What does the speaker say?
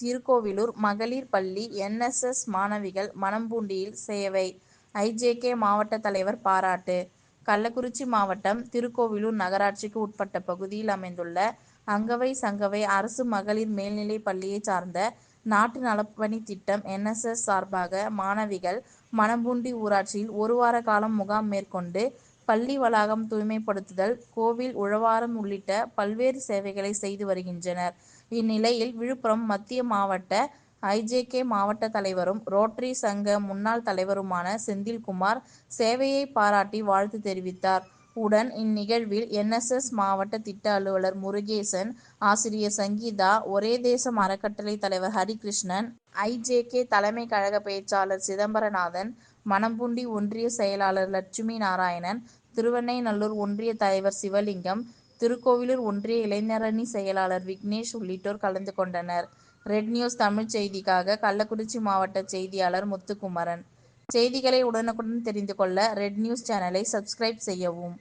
திருக்கோவிலூர் மகளிர் பள்ளி என். S. S. மாணவிகள் மணம்பூண்டியில் சேவை ஐ. ஜே. கே. மாவட்ட தலைவர் பாராட்டு கள்ளக்குறிச்சி மாவட்டம் திருக்கோவிலூர் நகராட்சிக்கு உட்பட்ட பகுதியில் அமைந்துள்ள அங்கவை சங்கவை அரசு மகளிர் மேல்நிலைப் பள்ளியை சார்ந்த நாட்டு நலப்பணி திட்டம் என். எஸ். எஸ். சார்பாக மாணவிகள் மணம்பூண்டி ஊராட்சியில் ஒரு வார காலம் முகாம் மேற்கொண்டு பள்ளி வளாகம் தூய்மைப்படுத்துதல் கோவில் உழவாரம் உள்ளிட்ட பல்வேறு சேவைகளை செய்து வருகின்றனர். இந்நிலையில் விழுப்புரம் மத்திய மாவட்ட ஐ. ஜே. கே. மாவட்ட தலைவரும் ரோட்டரி சங்க முன்னாள் தலைவருமான செந்தில்குமார் சேவையை பாராட்டி வாழ்த்து தெரிவித்தார். உடன் இந்நிகழ்வில் என். எஸ். எஸ். மாவட்ட திட்ட அலுவலர் முருகேசன் ஆசிரியர் சங்கீதா ஒரே தேசம் அறக்கட்டளை தலைவர் ஹரிகிருஷ்ணன் ஐ. ஜே. கே. தலைமை கழக பேச்சாளர் சிதம்பரநாதன் மணம்புண்டி ஒன்றிய செயலாளர் லட்சுமி நாராயணன் திருவெண்ணெய்நல்லூர் ஒன்றிய தலைவர் சிவலிங்கம் திருக்கோவிலூர் ஒன்றிய இளைஞரணி செயலாளர் விக்னேஷ் உள்ளிட்டோர் கலந்து கொண்டனர். ரெட் நியூஸ் தமிழ்ச் செய்திக்காக கள்ளக்குறிச்சி மாவட்ட செய்தியாளர் முத்துக்குமரன். செய்திகளை உடனுக்குடன் தெரிந்து கொள்ள ரெட் நியூஸ் சேனலை சப்ஸ்கிரைப் செய்யவும்.